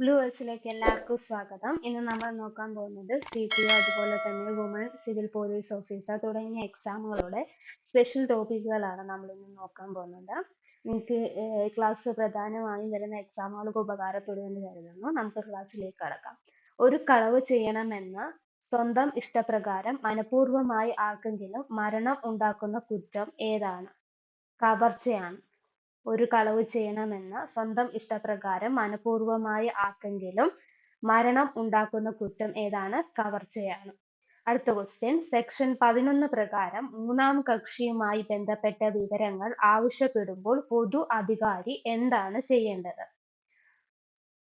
Blue എസിലേക്ക് എല്ലാവർക്കും സ്വാഗതം. ഇന്ന് നമ്മൾ നോക്കാൻ പോകുന്നത് സി ടി ഒ അതുപോലെ തന്നെ വുമൺ സിവിൽ പോലീസ് ഓഫീസർ തുടങ്ങിയ എക്സാമുകളുടെ സ്പെഷ്യൽ ടോപ്പിക്കുകളാണ് നമ്മൾ ഇന്ന് നോക്കാൻ പോകുന്നത്. നിങ്ങൾക്ക് ക്ലാസ് പ്രധാനമായും വരുന്ന എക്സാമുകൾക്ക് ഉപകാരപ്പെടുമെന്ന് കരുതുന്നു. നമുക്ക് ക്ലാസ്സിലേക്ക് കടക്കാം. ഒരു കളവ് ചെയ്യണമെന്ന് സ്വന്തം ഇഷ്ടപ്രകാരം മനഃപൂർവമായി ആർക്കെങ്കിലും മരണം ഉണ്ടാക്കുന്ന കുറ്റം ഏതാണ്? കവർച്ചയാണ്. ഒരു കളവ് ചെയ്യണമെന്ന് സ്വന്തം ഇഷ്ടപ്രകാരം മനഃപൂർവമായി ആർക്കെങ്കിലും മരണം ഉണ്ടാക്കുന്ന കുറ്റം ഏതാണ്? കവർച്ചയാണ്. അടുത്ത ക്വസ്റ്റ്യൻ സെക്ഷൻ പതിനൊന്ന് പ്രകാരം മൂന്നാം കക്ഷിയുമായി ബന്ധപ്പെട്ട വിവരങ്ങൾ ആവശ്യപ്പെടുമ്പോൾ പൊതു അധികാരി എന്താണ് ചെയ്യേണ്ടത്?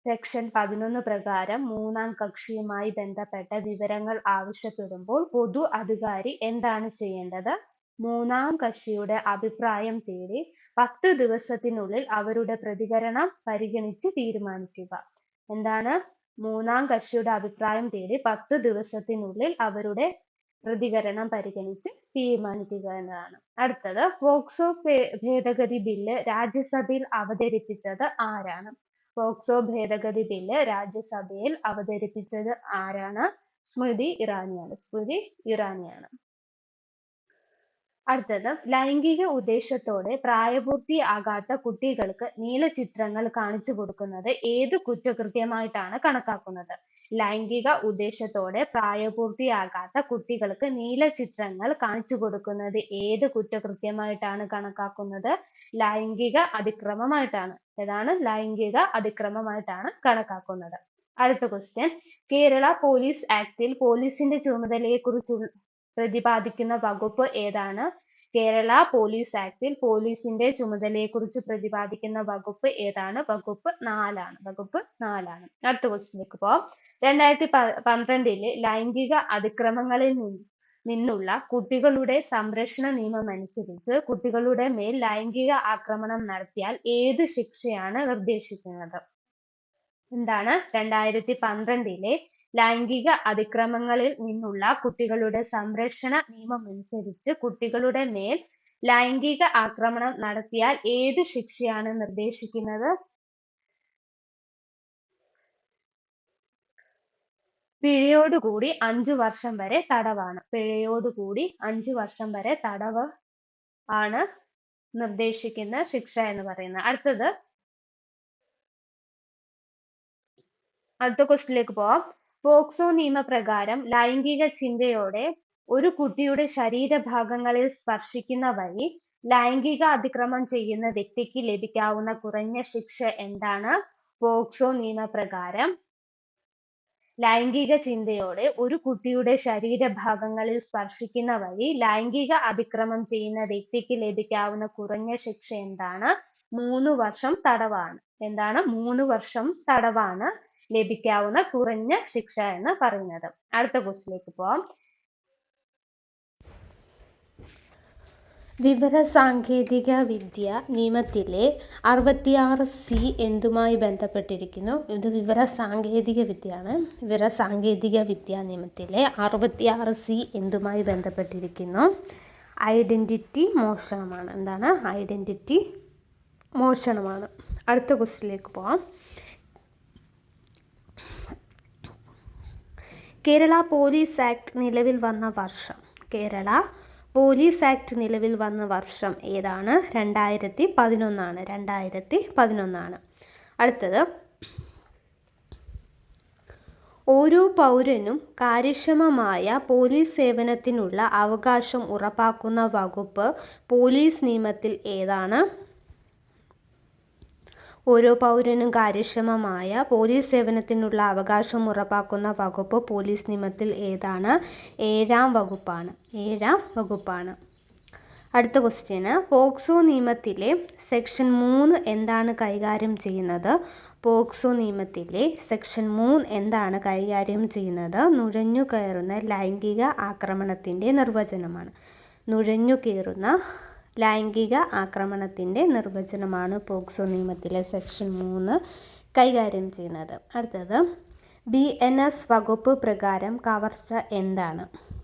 സെക്ഷൻ പതിനൊന്ന് പ്രകാരം മൂന്നാം കക്ഷിയുമായി ബന്ധപ്പെട്ട വിവരങ്ങൾ ആവശ്യപ്പെടുമ്പോൾ പൊതു അധികാരി എന്താണ് ചെയ്യേണ്ടത്? മൂന്നാം കക്ഷിയുടെ അഭിപ്രായം തേടി പത്ത് ദിവസത്തിനുള്ളിൽ അവരുടെ പ്രതികരണം പരിഗണിച്ച് തീരുമാനിക്കുക. എന്താണ്? മൂന്നാം കക്ഷിയുടെ അഭിപ്രായം തേടി പത്ത് ദിവസത്തിനുള്ളിൽ അവരുടെ പ്രതികരണം പരിഗണിച്ച് തീരുമാനിക്കുക എന്നതാണ്. അടുത്തത് പോക്സോ ഭേദഗതി ബില്ല് രാജ്യസഭയിൽ അവതരിപ്പിച്ചത് ആരാണ്? പോക്സോ ഭേദഗതി ബില്ല് രാജ്യസഭയിൽ അവതരിപ്പിച്ചത് ആരാണ്? സ്മൃതി ഇറാനിയാണ്. സ്മൃതി ഇറാനിയാണ്. അടുത്തത് ലൈംഗിക ഉദ്ദേശത്തോടെ പ്രായപൂർത്തി ആകാത്ത കുട്ടികൾക്ക് നീല ചിത്രങ്ങൾ കാണിച്ചു കൊടുക്കുന്നത് ഏത് കുറ്റകൃത്യമായിട്ടാണ് കണക്കാക്കുന്നത്? ലൈംഗിക ഉദ്ദേശത്തോടെ പ്രായപൂർത്തിയാകാത്ത കുട്ടികൾക്ക് നീല ചിത്രങ്ങൾ കാണിച്ചു കൊടുക്കുന്നത് ഏത് കുറ്റകൃത്യമായിട്ടാണ് കണക്കാക്കുന്നത്? ലൈംഗിക അതിക്രമമായിട്ടാണ്. ഏതാണ് ലൈംഗിക അതിക്രമമായിട്ടാണ് കണക്കാക്കുന്നത്. അടുത്ത question. കേരള പോലീസ് ആക്ടിൽ പോലീസിന്റെ ചുമതലയെക്കുറിച്ച് പ്രതിപാദിക്കുന്ന വകുപ്പ് ഏതാണ്? കേരള പോലീസ് ആക്ടിൽ പോലീസിന്റെ ചുമതലയെക്കുറിച്ച് പ്രതിപാദിക്കുന്ന വകുപ്പ് ഏതാണ്? വകുപ്പ് നാലാണ്. വകുപ്പ് നാലാണ്. അടുത്ത ക്വസ്റ്റ്യനിലേക്ക് പോവാം. രണ്ടായിരത്തി പന്ത്രണ്ടിലെ ലൈംഗിക അതിക്രമങ്ങളിൽ നിന്ന് നിന്നുള്ള കുട്ടികളുടെ സംരക്ഷണ നിയമം അനുസരിച്ച് കുട്ടികളുടെ മേൽ ലൈംഗിക ആക്രമണം നടത്തിയാൽ ഏത് ശിക്ഷയാണ് നിർദ്ദേശിക്കുന്നത്? എന്താണ്? രണ്ടായിരത്തി പന്ത്രണ്ടിലെ ലൈംഗിക അതിക്രമങ്ങളിൽ നിന്നുള്ള കുട്ടികളുടെ സംരക്ഷണ നിയമം അനുസരിച്ച് കുട്ടികളുടെ മേൽ ലൈംഗിക ആക്രമണം നടത്തിയാൽ ഏത് ശിക്ഷയാണ് നിർദ്ദേശിക്കുന്നത്? പിഴയോടുകൂടി അഞ്ചു വർഷം വരെ തടവാണ്. പിഴയോടുകൂടി അഞ്ചു വർഷം വരെ തടവ് ആണ് നിർദ്ദേശിക്കുന്ന ശിക്ഷ എന്ന് പറയുന്നത്. അടുത്തത് അടുത്ത ക്വസ്റ്റിലേക്ക് പോവാം. പോക്സോ നിയമപ്രകാരം ലൈംഗിക ചിന്തയോടെ ഒരു കുട്ടിയുടെ ശരീരഭാഗങ്ങളിൽ സ്പർശിക്കുന്ന വഴി ലൈംഗിക അതിക്രമം ചെയ്യുന്ന വ്യക്തിക്ക് ലഭിക്കാവുന്ന കുറഞ്ഞ ശിക്ഷ എന്താണ്? പോക്സോ നിയമപ്രകാരം ലൈംഗിക ചിന്തയോടെ ഒരു കുട്ടിയുടെ ശരീരഭാഗങ്ങളിൽ സ്പർശിക്കുന്ന വഴി ലൈംഗിക അതിക്രമം ചെയ്യുന്ന വ്യക്തിക്ക് ലഭിക്കാവുന്ന കുറഞ്ഞ ശിക്ഷ എന്താണ്? മൂന്ന് വർഷം തടവാണ്. എന്താണ്? മൂന്ന് വർഷം തടവാണ് ലഭിക്കാവുന്ന കുറഞ്ഞ ശിക്ഷ എന്ന് പറയുന്നത്. അടുത്ത ക്വസ്റ്റിലേക്ക് പോവാം. വിവരസാങ്കേതിക വിദ്യ നിയമത്തിലെ അറുപത്തിയാറ് സി എന്തുമായി ബന്ധപ്പെട്ടിരിക്കുന്നു? ഇത് വിവരസാങ്കേതിക വിദ്യയാണ് വിവരസാങ്കേതിക വിദ്യ നിയമത്തിലെ അറുപത്തിയാറ് സി എന്തുമായി ബന്ധപ്പെട്ടിരിക്കുന്നു? ഐഡന്റിറ്റി മോഷണമാണ്. എന്താണ്? ഐഡന്റിറ്റി മോഷണമാണ്. അടുത്ത ക്വസ്റ്റിലേക്ക് പോവാം. കേരള പോലീസ് ആക്ട് നിലവിൽ വന്ന വർഷം കേരള പോലീസ് ആക്ട് നിലവിൽ വന്ന വർഷം ഏതാണ്? രണ്ടായിരത്തി പതിനൊന്നാണ് രണ്ടായിരത്തി പതിനൊന്നാണ് അടുത്തത്. ഓരോ പൗരനും കാര്യക്ഷമമായ പോലീസ് സേവനത്തിനുള്ള അവകാശം ഉറപ്പാക്കുന്ന വകുപ്പ് പോലീസ് നിയമത്തിൽ ഏതാണ്? ഓരോ പൗരനും കാര്യക്ഷമമായ പോലീസ് സേവനത്തിനുള്ള അവകാശം ഉറപ്പാക്കുന്ന വകുപ്പ് പോലീസ് നിയമത്തിൽ ഏതാണ്? ഏഴാം വകുപ്പാണ്. ഏഴാം വകുപ്പാണ്. അടുത്ത ക്വസ്റ്റ്യന് പോക്സോ നിയമത്തിലെ സെക്ഷൻ മൂന്ന് എന്താണ് കൈകാര്യം ചെയ്യുന്നത്? പോക്സോ നിയമത്തിലെ സെക്ഷൻ മൂന്ന് എന്താണ് കൈകാര്യം ചെയ്യുന്നത്? നുഴഞ്ഞു കയറുന്ന ലൈംഗിക ആക്രമണത്തിന്റെ നിർവചനമാണ്. നുഴഞ്ഞു കയറുന്ന ലൈംഗിക ആക്രമണത്തിന്റെ നിർവചനമാണ് പോക്സോ നിയമത്തിലെ സെക്ഷൻ മൂന്ന് കൈകാര്യം ചെയ്യുന്നത്. അടുത്തത് ബി എൻ എസ് വകുപ്പ് പ്രകാരം കവർച്ച എന്താണ്?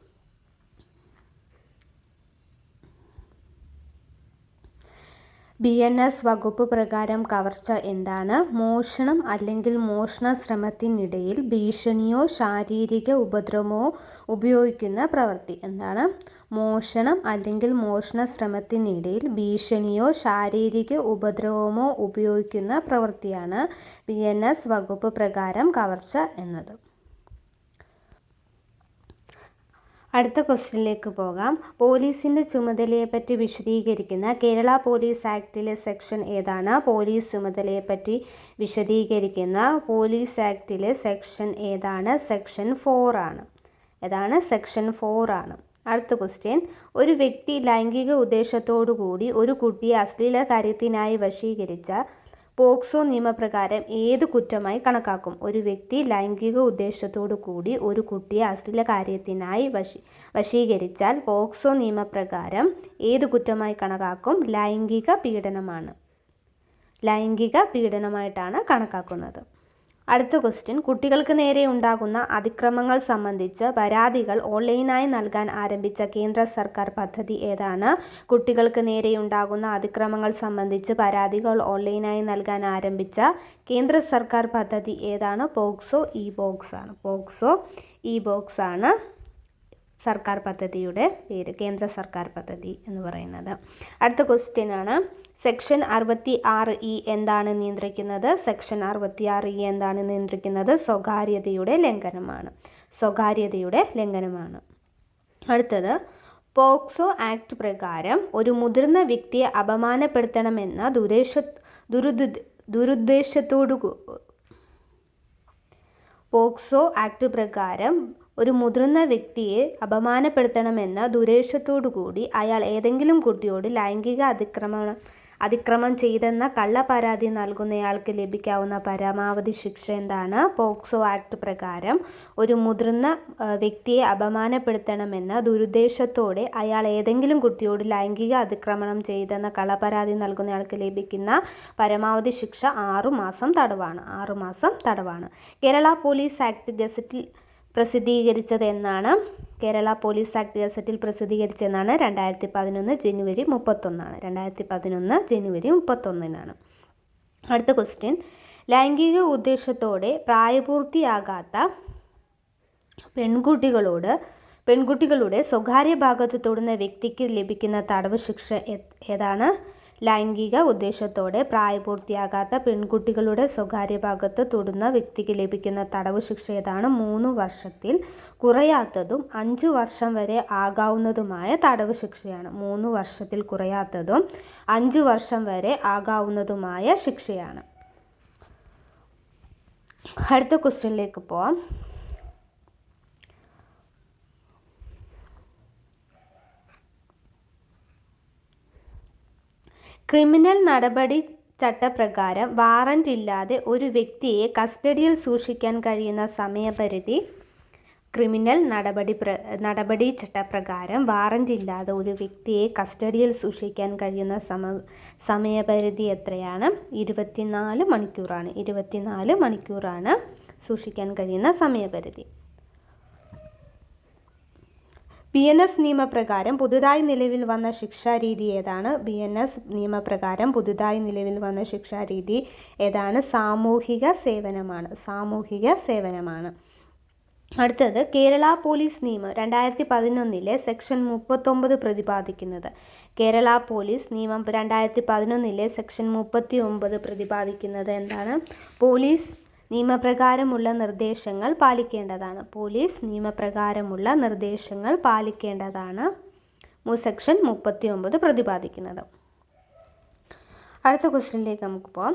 ബി എൻ എസ് വകുപ്പ് പ്രകാരം കവർച്ച എന്താണ്? മോഷണം അല്ലെങ്കിൽ മോഷണ ശ്രമത്തിനിടയിൽ ഭീഷണിയോ ശാരീരിക ഉപദ്രവമോ ഉപയോഗിക്കുന്ന പ്രവൃത്തി എന്താണ്? മോഷണം അല്ലെങ്കിൽ മോഷണ ശ്രമത്തിനിടയിൽ ഭീഷണിയോ ശാരീരിക ഉപദ്രവമോ ഉപയോഗിക്കുന്ന പ്രവൃത്തിയാണ് ബി എൻ എസ് വകുപ്പ് പ്രകാരം കവർച്ച എന്നത്. അടുത്ത ക്വസ്റ്റ്യനിലേക്ക് പോകാം. പോലീസിന്റെ ചുമതലയെപ്പറ്റി വിശദീകരിക്കുന്ന കേരള പോലീസ് ആക്ടിലെ സെക്ഷൻ ഏതാണ്? പോലീസ് ചുമതലയെപ്പറ്റി വിശദീകരിക്കുന്ന പോലീസ് ആക്ടിലെ സെക്ഷൻ ഏതാണ്? സെക്ഷൻ ഫോർ ആണ് ഏതാണ്? സെക്ഷൻ ഫോർ ആണ് അടുത്ത ക്വസ്റ്റ്യൻ ഒരു വ്യക്തി ലൈംഗിക ഉദ്ദേശത്തോടു കൂടി ഒരു കുട്ടിയെ അശ്ലീല കാര്യത്തിനായി വശീകരിച്ച പോക്സോ നിയമപ്രകാരം ഏത് കുറ്റമായി കണക്കാക്കും? ഒരു വ്യക്തി ലൈംഗിക ഉദ്ദേശത്തോടു കൂടി ഒരു കുട്ടിയെ അശ്ലീല കാര്യത്തിനായി വശീ വശീകരിച്ചാൽ പോക്സോ നിയമപ്രകാരം ഏത് കുറ്റമായി കണക്കാക്കും? ലൈംഗിക പീഡനമാണ്. ലൈംഗിക പീഡനമായിട്ടാണ് കണക്കാക്കുന്നത്. അടുത്ത ക്വസ്റ്റ്യൻ കുട്ടികൾക്ക് നേരെ ഉണ്ടാകുന്ന അതിക്രമങ്ങൾ സംബന്ധിച്ച് പരാതികൾ ഓൺലൈനായി നൽകാൻ ആരംഭിച്ച കേന്ദ്ര സർക്കാർ പദ്ധതി ഏതാണ്? കുട്ടികൾക്ക് നേരെ ഉണ്ടാകുന്ന അതിക്രമങ്ങൾ സംബന്ധിച്ച് പരാതികൾ ഓൺലൈനായി നൽകാൻ ആരംഭിച്ച കേന്ദ്ര സർക്കാർ പദ്ധതി ഏതാണ്? പോക്സോ ഇ ബോക്സ് ആണ്. പോക്സോ ഇ ബോക്സ് ആണ് സർക്കാർ പദ്ധതിയുടെ പേര് കേന്ദ്ര സർക്കാർ പദ്ധതി എന്ന് പറയുന്നത്. അടുത്ത ക്വസ്റ്റ്യൻ ആണ്. സെക്ഷൻ അറുപത്തി ആറ് ഇ എന്താണ് നിയന്ത്രിക്കുന്നത്? സെക്ഷൻ അറുപത്തി ആറ് ഇ എന്താണ് നിയന്ത്രിക്കുന്നത്? സ്വകാര്യതയുടെ ലംഘനമാണ്. സ്വകാര്യതയുടെ ലംഘനമാണ്. അടുത്തത് പോക്സോ ആക്ട് പ്രകാരം ഒരു മുതിർന്ന വ്യക്തിയെ അപമാനപ്പെടുത്തണമെന്ന ദുരേശ ദുരുദ് ദുരുദ്ദേശത്തോടു പോക്സോ ആക്ട് പ്രകാരം ഒരു മുതിർന്ന വ്യക്തിയെ അപമാനപ്പെടുത്തണമെന്ന ദുരേശത്തോടുകൂടി അയാൾ ഏതെങ്കിലും കുട്ടിയോട് ലൈംഗിക അതിക്രമണം അതിക്രമം ചെയ്തെന്ന കള്ളപരാതി നൽകുന്നയാൾക്ക് ലഭിക്കാവുന്ന പരമാവധി ശിക്ഷ എന്താണ്? പോക്സോ ആക്ട് പ്രകാരം ഒരു മുതിർന്ന വ്യക്തിയെ അപമാനപ്പെടുത്തണമെന്ന ദുരുദ്ദേശത്തോടെ അയാൾ ഏതെങ്കിലും കുട്ടിയോട് ലൈംഗിക അതിക്രമണം ചെയ്തെന്ന കള്ളപരാതി നൽകുന്നയാൾക്ക് ലഭിക്കുന്ന പരമാവധി ശിക്ഷ ആറുമാസം തടവാണ്. ആറുമാസം തടവാണ്. കേരള പോലീസ് ആക്ട് ഗസറ്റിൽ പ്രസിദ്ധീകരിച്ചത് എന്നാണ് കേരള പോലീസ് ആക്ട് ഗസറ്റിൽ പ്രസിദ്ധീകരിച്ചതെന്നാണ് രണ്ടായിരത്തി പതിനൊന്ന് ജനുവരി മുപ്പത്തൊന്നാണ്. രണ്ടായിരത്തി പതിനൊന്ന് ജനുവരി മുപ്പത്തൊന്നിനാണ്. അടുത്ത ക്വസ്റ്റ്യൻ. ലൈംഗിക ഉദ്ദേശത്തോടെ പ്രായപൂർത്തിയാകാത്ത പെൺകുട്ടികളോട് പെൺകുട്ടികളുടെ സ്വകാര്യ ഭാഗത്ത് തൊടുന്ന വ്യക്തിക്ക് ലഭിക്കുന്ന തടവ് ശിക്ഷ ഏതാണ്? ലൈംഗിക ഉദ്ദേശത്തോടെ പ്രായപൂർത്തിയാകാത്ത പെൺകുട്ടികളുടെ സ്വകാര്യ ഭാഗത്ത് തൊടുന്ന വ്യക്തിക്ക് ലഭിക്കുന്ന തടവ് ശിക്ഷ ഏതാണ്? മൂന്ന് വർഷത്തിൽ കുറയാത്തതും അഞ്ച് വർഷം വരെ ആകാവുന്നതുമായ തടവ് ശിക്ഷയാണ്. മൂന്ന് വർഷത്തിൽ കുറയാത്തതും അഞ്ച് വർഷം വരെ ആകാവുന്നതുമായ ശിക്ഷയാണ്. അടുത്ത ക്വസ്റ്റ്യനിലേക്ക് പോവാം. ക്രിമിനൽ നടപടി ചട്ടപ്രകാരം വാറന്റ് ഇല്ലാതെ ഒരു വ്യക്തിയെ കസ്റ്റഡിയിൽ സൂക്ഷിക്കാൻ കഴിയുന്ന സമയപരിധി ക്രിമിനൽ നടപടി പ്ര നടപടി ചട്ടപ്രകാരം വാറന്റ് ഇല്ലാതെ ഒരു വ്യക്തിയെ കസ്റ്റഡിയിൽ സൂക്ഷിക്കാൻ കഴിയുന്ന സമ സമയപരിധി എത്രയാണ്? ഇരുപത്തിനാല് മണിക്കൂറാണ്. ഇരുപത്തിനാല് മണിക്കൂറാണ് സൂക്ഷിക്കാൻ കഴിയുന്ന സമയപരിധി. ബി എൻ എസ് നിയമപ്രകാരം പുതുതായി നിലവിൽ വന്ന ശിക്ഷാരീതി ഏതാണ്? ബി എൻ എസ് നിയമപ്രകാരം പുതുതായി നിലവിൽ വന്ന ശിക്ഷാരീതി ഏതാണ്? സാമൂഹിക സേവനമാണ്. സാമൂഹിക സേവനമാണ്. അടുത്തത് കേരള പോലീസ് നിയമം രണ്ടായിരത്തി പതിനൊന്നിലെ സെക്ഷൻ മുപ്പത്തൊമ്പത് പ്രതിപാദിക്കുന്നത്. കേരള പോലീസ് നിയമം രണ്ടായിരത്തി പതിനൊന്നിലെ സെക്ഷൻ മുപ്പത്തി ഒമ്പത് പ്രതിപാദിക്കുന്നത് എന്താണ്? പോലീസ് നിയമപ്രകാരമുള്ള നിർദ്ദേശങ്ങൾ പാലിക്കേണ്ടതാണ്. പോലീസ് നിയമപ്രകാരമുള്ള നിർദ്ദേശങ്ങൾ പാലിക്കേണ്ടതാണ്. സെക്ഷൻ മുപ്പത്തി ഒമ്പത് പ്രതിപാദിക്കുന്നത്. അടുത്ത ക്വസ്റ്റ്യനിലേക്ക് നമുക്ക് പോകാം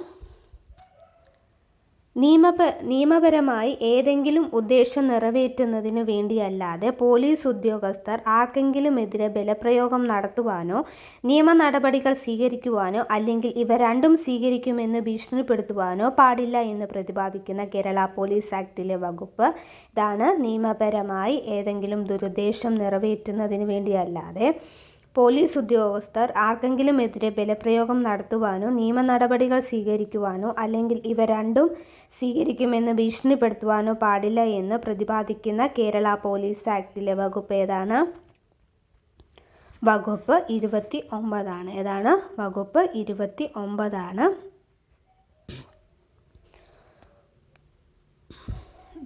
നിയമപ നിയമപരമായി ഏതെങ്കിലും ഉദ്ദേശം നിറവേറ്റുന്നതിനു വേണ്ടിയല്ലാതെ പോലീസ് ഉദ്യോഗസ്ഥർ ആർക്കെങ്കിലും എതിരെ ബലപ്രയോഗം നടത്തുവാനോ നിയമ നടപടികൾ സ്വീകരിക്കുവാനോ അല്ലെങ്കിൽ ഇവ രണ്ടും സ്വീകരിക്കുമെന്ന് ഭീഷണിപ്പെടുത്തുവാനോ പാടില്ല എന്ന് പ്രതിപാദിക്കുന്ന കേരള പോലീസ് ആക്ടിലെ വകുപ്പ് ഇതാണ് നിയമപരമായി ഏതെങ്കിലും ദുരുദ്ദേശം നിറവേറ്റുന്നതിന് വേണ്ടിയല്ലാതെ പോലീസ് ഉദ്യോഗസ്ഥർ ആർക്കെങ്കിലുമെതിരെ ബലപ്രയോഗം നടത്തുവാനോ നിയമ നടപടികൾ സ്വീകരിക്കുവാനോ അല്ലെങ്കിൽ ഇവ രണ്ടും സ്വീകരിക്കുമെന്ന് ഭീഷണിപ്പെടുത്തുവാനോ പാടില്ല എന്ന് പ്രതിപാദിക്കുന്ന കേരള പോലീസ് ആക്ടിലെ വകുപ്പ് ഏതാണ്? വകുപ്പ് ഇരുപത്തി ഒമ്പതാണ് ഏതാണ്? വകുപ്പ് ഇരുപത്തി ഒമ്പതാണ്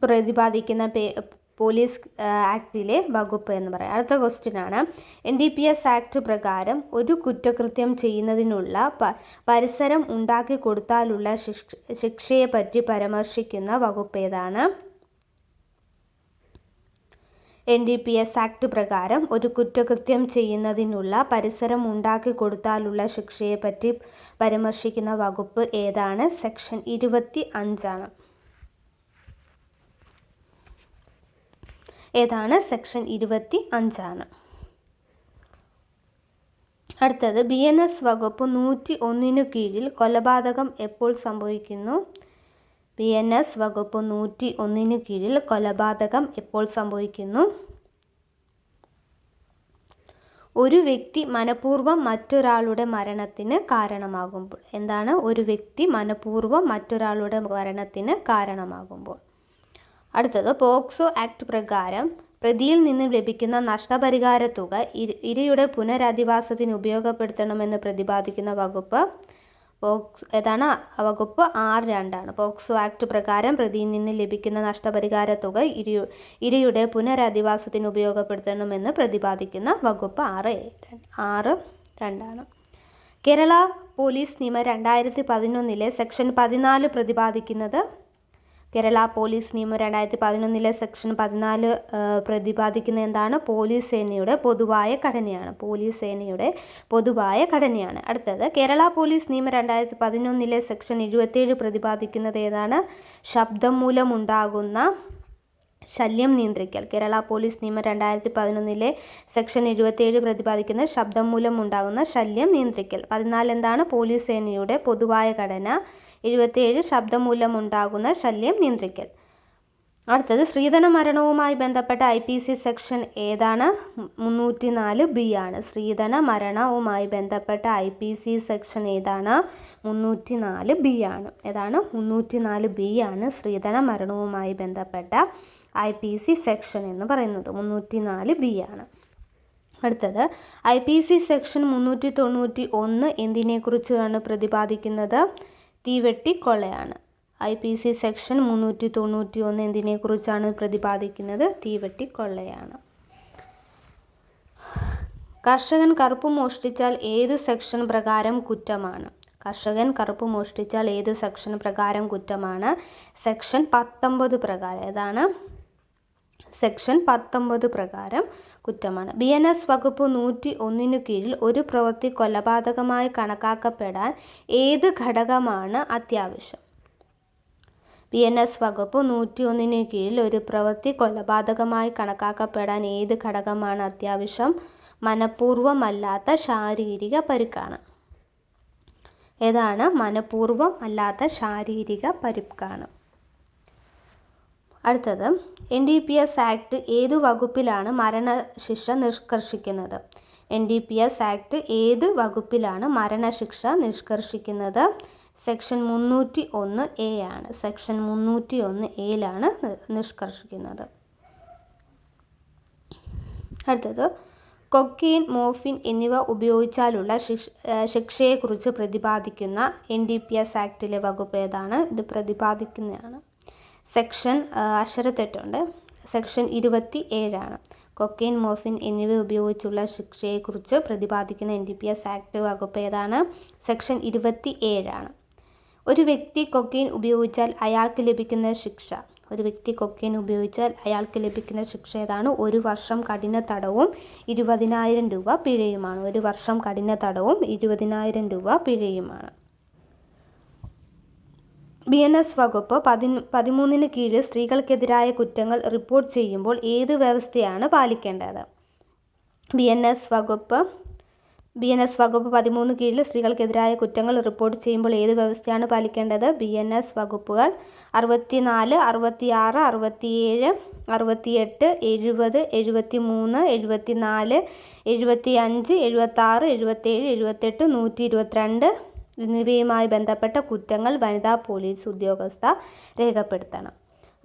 പ്രതിപാദിക്കുന്ന പേ പോലീസ് ആക്ടിലെ വകുപ്പ് എന്ന് പറയാം. അടുത്ത ക്വസ്റ്റ്യൻ ആണ്. N D P S act പ്രകാരം ഒരു കുറ്റകൃത്യം ചെയ്യുന്നതിനുള്ള പ പരിസരം ഉണ്ടാക്കി കൊടുത്താലുള്ള ശിക്ഷ ശിക്ഷയെപ്പറ്റി പരാമർശിക്കുന്ന വകുപ്പ് ഏതാണ്? N D P S act പ്രകാരം ഒരു കുറ്റകൃത്യം ചെയ്യുന്നതിനുള്ള പരിസരം ഉണ്ടാക്കി കൊടുത്താലുള്ള ശിക്ഷയെപ്പറ്റി പരാമർശിക്കുന്ന വകുപ്പ് ഏതാണ്? സെക്ഷൻ ഇരുപത്തി അഞ്ചാണ് ഏതാണ്? സെക്ഷൻ ഇരുപത്തി അഞ്ചാണ് അടുത്തത് ബി എൻ എസ് വകുപ്പ് നൂറ്റി ഒന്നിനു കീഴിൽ കൊലപാതകം എപ്പോൾ സംഭവിക്കുന്നു? ബി എൻ എസ് വകുപ്പ് നൂറ്റി ഒന്നിനു കീഴിൽ കൊലപാതകം എപ്പോൾ സംഭവിക്കുന്നു? ഒരു വ്യക്തി മനഃപൂർവം മറ്റൊരാളുടെ മരണത്തിന് കാരണമാകുമ്പോൾ എന്താണ്? ഒരു വ്യക്തി മനഃപൂർവം മറ്റൊരാളുടെ മരണത്തിന് കാരണമാകുമ്പോൾ. അടുത്തത് പോക്സോ ആക്ട് പ്രകാരം പ്രതിയിൽ നിന്ന് ലഭിക്കുന്ന നഷ്ടപരിഹാര തുക ഇര ഇരയുടെ പുനരധിവാസത്തിന് ഉപയോഗപ്പെടുത്തണമെന്ന് പ്രതിപാദിക്കുന്ന വകുപ്പ് പോക്സ് ഏതാണ്? വകുപ്പ് ആറ് രണ്ടാണ്. പോക്സോ ആക്ട് പ്രകാരം പ്രതിയിൽ നിന്ന് ലഭിക്കുന്ന നഷ്ടപരിഹാര തുക ഇര ഇരയുടെ പുനരധിവാസത്തിന് ഉപയോഗപ്പെടുത്തണമെന്ന് പ്രതിപാദിക്കുന്ന വകുപ്പ് ആറ് ആറ് രണ്ടാണ്. കേരള പോലീസ് നിയമം രണ്ടായിരത്തി പതിനൊന്നിലെ സെക്ഷൻ പതിനാല് പ്രതിപാദിക്കുന്നത് കേരള പോലീസ് നിയമം രണ്ടായിരത്തി പതിനൊന്നിലെ സെക്ഷൻ പതിനാല് പ്രതിപാദിക്കുന്ന എന്താണ്? പോലീസ് സേനയുടെ പൊതുവായ ഘടനയാണ്. പോലീസ് സേനയുടെ പൊതുവായ ഘടനയാണ്. അടുത്തത് കേരള പോലീസ് നിയമം രണ്ടായിരത്തി പതിനൊന്നിലെ സെക്ഷൻ എഴുപത്തേഴ് പ്രതിപാദിക്കുന്നത് ഏതാണ്? ശബ്ദം മൂലമുണ്ടാകുന്ന ശല്യം നിയന്ത്രിക്കൽ. കേരള പോലീസ് നിയമം രണ്ടായിരത്തി പതിനൊന്നിലെ സെക്ഷൻ എഴുപത്തേഴ് പ്രതിപാദിക്കുന്ന ശബ്ദം മൂലം ഉണ്ടാകുന്ന ശല്യം നിയന്ത്രിക്കൽ. പതിനാല് എന്താണ്? പോലീസ് സേനയുടെ പൊതുവായ ഘടന. എഴുപത്തിയേഴ് ശബ്ദം മൂലമുണ്ടാകുന്ന ശല്യം നിയന്ത്രിക്കൽ. അടുത്തത് സ്ത്രീധന മരണവുമായി ബന്ധപ്പെട്ട ഐ പി സി സെക്ഷൻ ഏതാണ്? മുന്നൂറ്റി നാല് ബി ആണ്. സ്ത്രീധന മരണവുമായി ബന്ധപ്പെട്ട ഐ പി സി സെക്ഷൻ ഏതാണ്? മുന്നൂറ്റി നാല് ബി ആണ്. ഏതാണ്? മുന്നൂറ്റി നാല് ബി ആണ് സ്ത്രീധന മരണവുമായി ബന്ധപ്പെട്ട ഐ പി സി സെക്ഷൻ എന്ന് പറയുന്നത്. മുന്നൂറ്റി നാല് ബി ആണ്. അടുത്തത് ഐ പി സി സെക്ഷൻ മുന്നൂറ്റി തൊണ്ണൂറ്റി ഒന്ന് എന്തിനെക്കുറിച്ചാണ് പ്രതിപാദിക്കുന്നത്? തീവെട്ടിക്കൊള്ളയാണ് ഐ പി സി സെക്ഷൻ മുന്നൂറ്റി തൊണ്ണൂറ്റി ഒന്ന് എന്തിനെക്കുറിച്ചാണ് പ്രതിപാദിക്കുന്നത്? തീവെട്ടിക്കൊള്ളയാണ് കർഷകൻ കറുപ്പ് മോഷ്ടിച്ചാൽ ഏത് സെക്ഷൻ പ്രകാരം കുറ്റമാണ്? കർഷകൻ കറുപ്പ് മോഷ്ടിച്ചാൽ ഏത് സെക്ഷൻ പ്രകാരം കുറ്റമാണ്? സെക്ഷൻ പത്തൊമ്പത് പ്രകാരം. ഏതാണ്? സെക്ഷൻ പത്തൊമ്പത് പ്രകാരം കുറ്റമാണ്. ബി എൻ എസ് വകുപ്പ് നൂറ്റി ഒന്നിനു കീഴിൽ ഒരു പ്രവൃത്തി കൊലപാതകമായി കണക്കാക്കപ്പെടാൻ ഏത് ഘടകമാണ് അത്യാവശ്യം? ബി എൻ എസ് വകുപ്പ് നൂറ്റി ഒന്നിന് കീഴിൽ ഒരു പ്രവൃത്തി കൊലപാതകമായി കണക്കാക്കപ്പെടാൻ ഏത് ഘടകമാണ് അത്യാവശ്യം? മനഃപൂർവമല്ലാത്ത ശാരീരിക പരുക്കാണ്. ഏതാണ്? മനഃപൂർവം അല്ലാത്ത ശാരീരിക പരുക്കാണ്. അടുത്തത് N D P S act ഏത് വകുപ്പിലാണ് മരണശിക്ഷ നിഷ്കർഷിക്കുന്നത്? N D P S act ഏത് വകുപ്പിലാണ് മരണശിക്ഷ നിഷ്കർഷിക്കുന്നത്? സെക്ഷൻ മുന്നൂറ്റി ഒന്ന് എ ആണ് സെക്ഷൻ മുന്നൂറ്റി ഒന്ന് എയിലാണ് നിഷ്കർഷിക്കുന്നത്. അടുത്തത് കൊക്കെയിൻ മോഫിൻ എന്നിവ ഉപയോഗിച്ചാലുള്ള ശിക്ഷ ശിക്ഷയെക്കുറിച്ച് പ്രതിപാദിക്കുന്ന എൻ ഡി പി എസ് ആക്ടിലെ വകുപ്പ് ഏതാണ്? ഇത് പ്രതിപാദിക്കുന്നതാണ്. സെക്ഷൻ അക്ഷരത്തെട്ടുണ്ട്. സെക്ഷൻ ഇരുപത്തി ഏഴാണ് കൊക്കെയിൻ മോഫിൻ എന്നിവ ഉപയോഗിച്ചുള്ള ശിക്ഷയെക്കുറിച്ച് പ്രതിപാദിക്കുന്ന N D P S act വകുപ്പ് ഏതാണ്? സെക്ഷൻ ഇരുപത്തി ഏഴാണ് ഒരു വ്യക്തി കൊക്കെയിൻ ഉപയോഗിച്ചാൽ അയാൾക്ക് ലഭിക്കുന്ന ശിക്ഷ. ഒരു വ്യക്തി കൊക്കെയിൻ ഉപയോഗിച്ചാൽ അയാൾക്ക് ലഭിക്കുന്ന ശിക്ഷ ഏതാണ്? ഒരു വർഷം കഠിന തടവും ഇരുപതിനായിരം രൂപ പിഴയുമാണ്. ഒരു വർഷം കഠിന തടവും ഇരുപതിനായിരം രൂപ പിഴയുമാണ്. ബി എൻ എസ് വകുപ്പ് പതി പതിമൂന്നിന് കീഴിൽ സ്ത്രീകൾക്കെതിരായ കുറ്റങ്ങൾ റിപ്പോർട്ട് ചെയ്യുമ്പോൾ ഏത് വ്യവസ്ഥയാണ് പാലിക്കേണ്ടത്? ബി എൻ എസ് വകുപ്പ് ബി എൻ എസ് വകുപ്പ് പതിമൂന്ന് കീഴിൽ സ്ത്രീകൾക്കെതിരായ കുറ്റങ്ങൾ റിപ്പോർട്ട് ചെയ്യുമ്പോൾ ഏത് വ്യവസ്ഥയാണ് പാലിക്കേണ്ടത്? ബി എൻ എസ് വകുപ്പുകൾ അറുപത്തിനാല് അറുപത്തിയാറ് അറുപത്തിയേഴ് അറുപത്തിയെട്ട് എഴുപത് എഴുപത്തി മൂന്ന് എഴുപത്തി നാല് എഴുപത്തി അഞ്ച് എഴുപത്താറ് എഴുപത്തേഴ് എഴുപത്തെട്ട് നൂറ്റി ഇരുപത്തിരണ്ട് എന്നിവയുമായി ബന്ധപ്പെട്ട കുറ്റങ്ങൾ വനിതാ പോലീസ് ഉദ്യോഗസ്ഥ രേഖപ്പെടുത്തണം.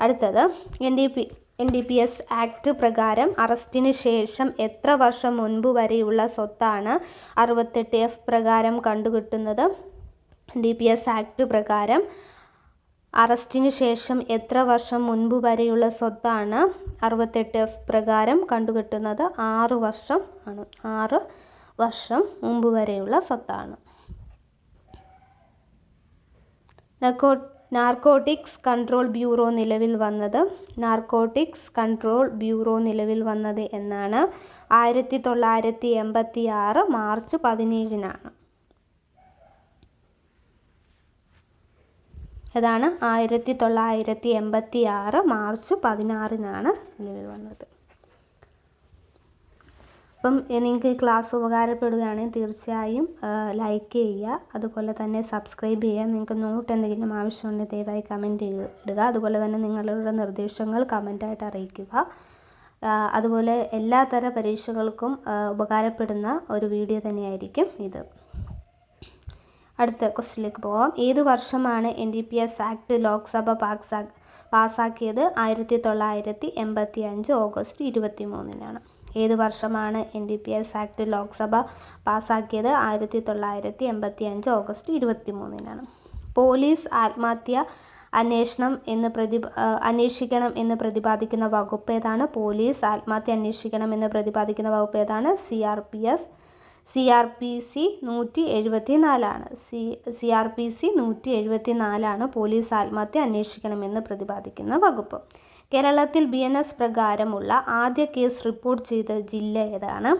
അടുത്തത് N D P N D P S act പ്രകാരം അറസ്റ്റിന് ശേഷം എത്ര വർഷം മുൻപ് വരെയുള്ള സ്വത്താണ് അറുപത്തെട്ട് എഫ് പ്രകാരം കണ്ടുകിട്ടുന്നത്? ഡി പി എസ് ആക്ട് പ്രകാരം അറസ്റ്റിന് ശേഷം എത്ര വർഷം മുൻപ് വരെയുള്ള സ്വത്താണ് അറുപത്തെട്ട് എഫ് പ്രകാരം കണ്ടുകിട്ടുന്നത്? ആറ് വർഷം ആണ്. ആറ് വർഷം മുമ്പ് വരെയുള്ള സ്വത്താണ്. നക്കോ നാർക്കോട്ടിക്സ് കൺട്രോൾ ബ്യൂറോ നിലവിൽ വന്നത്. നാർക്കോട്ടിക്സ് കൺട്രോൾ ബ്യൂറോ നിലവിൽ വന്നത് എന്നാണ്. ആയിരത്തി തൊള്ളായിരത്തി എൺപത്തി ആറ് മാർച്ച് പതിനേഴിനാണ്. അതാണ് ആയിരത്തി തൊള്ളായിരത്തി എൺപത്തി ആറ് മാർച്ച് പതിനാറിനാണ് നിലവിൽ വന്നത്. അപ്പം നിങ്ങൾക്ക് ക്ലാസ് ഉപകാരപ്പെടുകയാണെങ്കിൽ തീർച്ചയായും ലൈക്ക് ചെയ്യുക. അതുപോലെ തന്നെ സബ്സ്ക്രൈബ് ചെയ്യുക. നിങ്ങൾക്ക് നോട്ട് എന്തെങ്കിലും ആവശ്യമുണ്ടെങ്കിൽ ദയവായി കമന്റ് ഇടുക. അതുപോലെ തന്നെ നിങ്ങളുടെ നിർദ്ദേശങ്ങൾ കമന്റായിട്ട് അറിയിക്കുക. അതുപോലെ എല്ലാ തര പരീക്ഷകൾക്കും ഉപകാരപ്പെടുന്ന ഒരു വീഡിയോ തന്നെയായിരിക്കും ഇത്. അടുത്ത ക്വസ്റ്റിലേക്ക് പോകാം ഏത് വർഷമാണ് N D P S act Lok Sabha പാക്സാ പാസ്സാക്കിയത് ആയിരത്തി തൊള്ളായിരത്തി എൺപത്തി അഞ്ച് ഓഗസ്റ്റ് ഇരുപത്തി മൂന്നിനാണ് ഏത് വർഷമാണ് N D P S act Lok Sabha പാസ്സാക്കിയത് ആയിരത്തി തൊള്ളായിരത്തി എൺപത്തി അഞ്ച് ഓഗസ്റ്റ് ഇരുപത്തി മൂന്നിനാണ് പോലീസ് ആത്മഹത്യ അന്വേഷണം എന്ന് പ്രതി അന്വേഷിക്കണം എന്ന് പ്രതിപാദിക്കുന്ന വകുപ്പ് ഏതാണ്? പോലീസ് ആത്മഹത്യ അന്വേഷിക്കണം എന്ന് പ്രതിപാദിക്കുന്ന വകുപ്പ് ഏതാണ്? C R P S. C R P C നൂറ്റി എഴുപത്തി നാലാണ് C C R P C നൂറ്റി എഴുപത്തി നാലാണ് പോലീസ് ആത്മഹത്യ അന്വേഷിക്കണമെന്ന് പ്രതിപാദിക്കുന്ന വകുപ്പ്. കേരളത്തിൽ ബി എൻ എസ് പ്രകാരമുള്ള ആദ്യ കേസ് റിപ്പോർട്ട് ചെയ്ത ജില്ല ഏതാണ്?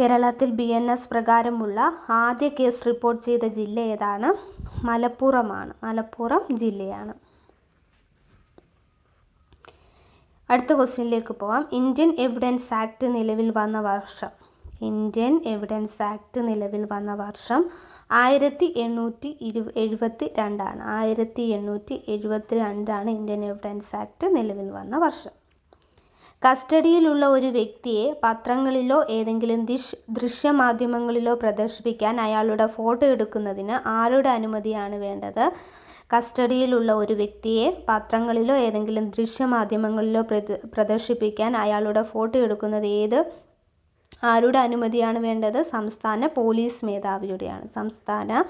കേരളത്തിൽ ബി എൻ എസ് പ്രകാരമുള്ള ആദ്യ കേസ് റിപ്പോർട്ട് ചെയ്ത ജില്ല ഏതാണ്? മലപ്പുറമാണ്. മലപ്പുറം ജില്ലയാണ്. അടുത്ത ക്വസ്റ്റ്യനിലേക്ക് പോവാം. ഇന്ത്യൻ എവിഡൻസ് ആക്ട് നിലവിൽ വന്ന വർഷം. ഇന്ത്യൻ എവിഡൻസ് ആക്ട് നിലവിൽ വന്ന വർഷം ആയിരത്തി എണ്ണൂറ്റി ഇരു എഴുപത്തി രണ്ടാണ് ആയിരത്തി എണ്ണൂറ്റി എഴുപത്തി രണ്ടാണ് ഇന്ത്യൻ എവിഡൻസ് ആക്ട് നിലവിൽ വന്ന വർഷം. കസ്റ്റഡിയിലുള്ള ഒരു വ്യക്തിയെ പത്രങ്ങളിലോ ഏതെങ്കിലും ദിഷ് ദൃശ്യമാധ്യമങ്ങളിലോ പ്രദർശിപ്പിക്കാൻ അയാളുടെ ഫോട്ടോ എടുക്കുന്നതിന് ആരുടെ അനുമതിയാണ് വേണ്ടത്? കസ്റ്റഡിയിലുള്ള ഒരു വ്യക്തിയെ പത്രങ്ങളിലോ ഏതെങ്കിലും ദൃശ്യമാധ്യമങ്ങളിലോ പ്രദ പ്രദർശിപ്പിക്കാൻ അയാളുടെ ഫോട്ടോ എടുക്കുന്നത് ഏത് ആരുടെ അനുമതിയാണ് വേണ്ടത്? സംസ്ഥാന പോലീസ് മേധാവിയുടെയാണ്. സംസ്ഥാന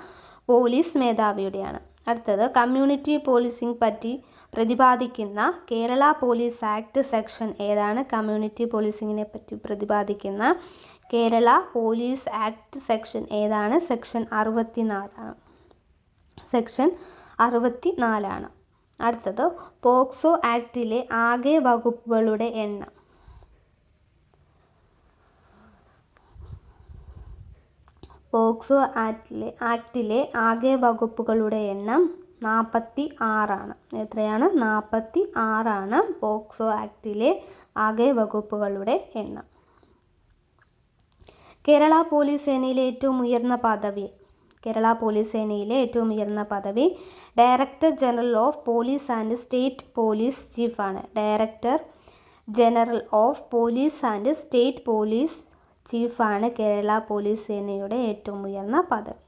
പോലീസ് മേധാവിയുടെയാണ്. അടുത്തത് കമ്മ്യൂണിറ്റി പോലീസിംഗ് പറ്റി പ്രതിപാദിക്കുന്ന കേരള പോലീസ് ആക്ട് സെക്ഷൻ ഏതാണ്? കമ്മ്യൂണിറ്റി പോലീസിങ്ങിനെ പറ്റി പ്രതിപാദിക്കുന്ന കേരള പോലീസ് ആക്ട് സെക്ഷൻ ഏതാണ്? സെക്ഷൻ അറുപത്തി നാലാണ് സെക്ഷൻ അറുപത്തി നാലാണ് അടുത്തത് പോക്സോ ആക്ടിലെ ആകെ വകുപ്പുകളുടെ എണ്ണം. പോക്സോ ആക്ടിലെ ആക്ടിലെ ആകെ വകുപ്പുകളുടെ എണ്ണം നാൽപ്പത്തി ആറാണ് എത്രയാണ്? നാൽപ്പത്തി ആറാണ് പോക്സോ ആക്ടിലെ ആകെ വകുപ്പുകളുടെ എണ്ണം. കേരള പോലീസ് സേനയിലെ ഏറ്റവും ഉയർന്ന പദവി. കേരള പോലീസ് സേനയിലെ ഏറ്റവും ഉയർന്ന പദവി director general of police and state police ചീഫാണ്. Director general of police and state police ചീഫാണ് Kerala police സേനയുടെ ഏറ്റവും ഉയർന്ന പദവി.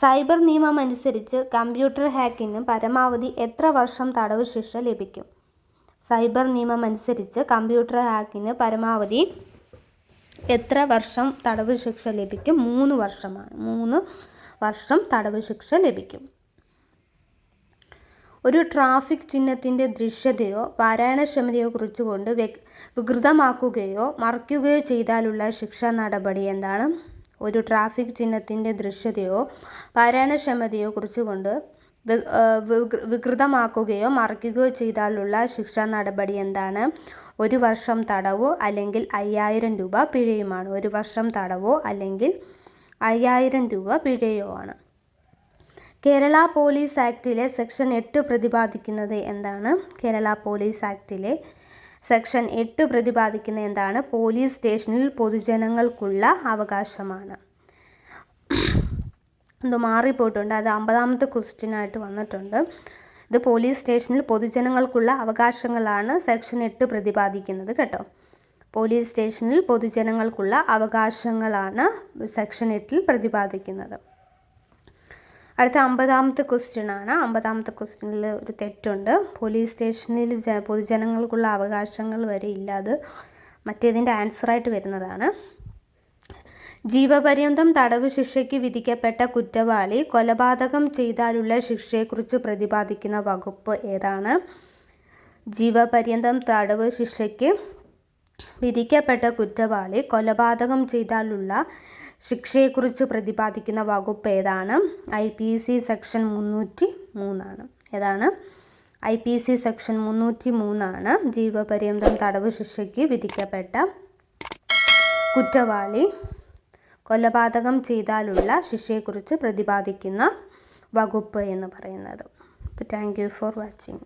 സൈബർ നിയമം അനുസരിച്ച് കമ്പ്യൂട്ടർ ഹാക്കിന് പരമാവധി എത്ര വർഷം തടവ് ശിക്ഷ ലഭിക്കും? സൈബർ നിയമം അനുസരിച്ച് കമ്പ്യൂട്ടർ ഹാക്കിന് പരമാവധി എത്ര വർഷം തടവ് ശിക്ഷ ലഭിക്കും? മൂന്ന് വർഷമാണ്. മൂന്ന് വർഷം തടവ് ശിക്ഷ ലഭിക്കും. ഒരു ട്രാഫിക് ചിഹ്നത്തിന്റെ ദൃശ്യതയോ പാരായണക്ഷമതയോ കുറിച്ചുകൊണ്ട് വികൃതമാക്കുകയോ മറയ്ക്കുകയോ ചെയ്താലുള്ള ശിക്ഷാ നടപടി എന്താണ്? ഒരു ട്രാഫിക് ചിഹ്നത്തിന്റെ ദൃശ്യതയോ പാരായണക്ഷമതയോ കുറിച്ചുകൊണ്ട് വികൃതമാക്കുകയോ മറയ്ക്കുകയോ ചെയ്താലുള്ള ശിക്ഷാ നടപടി എന്താണ്? ഒരു വർഷം തടവോ അല്ലെങ്കിൽ അയ്യായിരം രൂപ പിഴയുമാണ്. ഒരു വർഷം തടവോ അല്ലെങ്കിൽ അയ്യായിരം രൂപ പിഴയോ ആണ്. കേരള പോലീസ് ആക്ടിലെ സെക്ഷൻ എട്ട് പ്രതിപാദിക്കുന്നത് എന്താണ്? കേരള പോലീസ് ആക്ടിലെ സെക്ഷൻ എട്ട് പ്രതിപാദിക്കുന്ന എന്താണ്? പോലീസ് സ്റ്റേഷനിൽ പൊതുജനങ്ങൾക്കുള്ള അവകാശമാണ്. ഇത് മാറിപ്പോയിട്ടുണ്ട്. അത് അമ്പതാമത്തെ ക്വസ്റ്റ്യനായിട്ട് വന്നിട്ടുണ്ട്. ഇത് പോലീസ് സ്റ്റേഷനിൽ പൊതുജനങ്ങൾക്കുള്ള അവകാശങ്ങളാണ് സെക്ഷൻ എട്ട് പ്രതിപാദിക്കുന്നത് കേട്ടോ. പോലീസ് സ്റ്റേഷനിൽ പൊതുജനങ്ങൾക്കുള്ള അവകാശങ്ങളാണ് സെക്ഷൻ എട്ടിൽ പ്രതിപാദിക്കുന്നത്. അടുത്ത അമ്പതാമത്തെ ക്വസ്റ്റ്യൻ ആണ്. അമ്പതാമത്തെ ക്വസ്റ്റ്യനിൽ ഒരു തെറ്റുണ്ട്. പോലീസ് സ്റ്റേഷനിൽ ജ പൊതുജനങ്ങൾക്കുള്ള അവകാശങ്ങൾ വരെ ഇല്ലാതെ മറ്റേതിന്റെ ആൻസറായിട്ട് വരുന്നതാണ്. ജീവപര്യന്തം തടവ് ശിക്ഷയ്ക്ക് വിധിക്കപ്പെട്ട കുറ്റവാളി കൊലപാതകം ചെയ്താലുള്ള ശിക്ഷയെക്കുറിച്ച് പ്രതിപാദിക്കുന്ന വകുപ്പ് ഏതാണ്? ജീവപര്യന്തം തടവ് ശിക്ഷയ്ക്ക് വിധിക്കപ്പെട്ട കുറ്റവാളി കൊലപാതകം ചെയ്താലുള്ള ശിക്ഷയെക്കുറിച്ച് പ്രതിപാദിക്കുന്ന വകുപ്പ് ഏതാണ്? ഐ പി സി സെക്ഷൻ മുന്നൂറ്റി മൂന്നാണ് ഏതാണ്? ഐ പി സി സെക്ഷൻ മുന്നൂറ്റി മൂന്നാണ് ജീവപര്യന്തം തടവ് ശിക്ഷയ്ക്ക് വിധിക്കപ്പെട്ട കുറ്റവാളി. കൊലപാതകം ചെയ്താലുള്ള ശിക്ഷയെക്കുറിച്ച് പ്രതിപാദിക്കുന്ന വകുപ്പ് എന്ന് പറയുന്നത്. Thank you for watching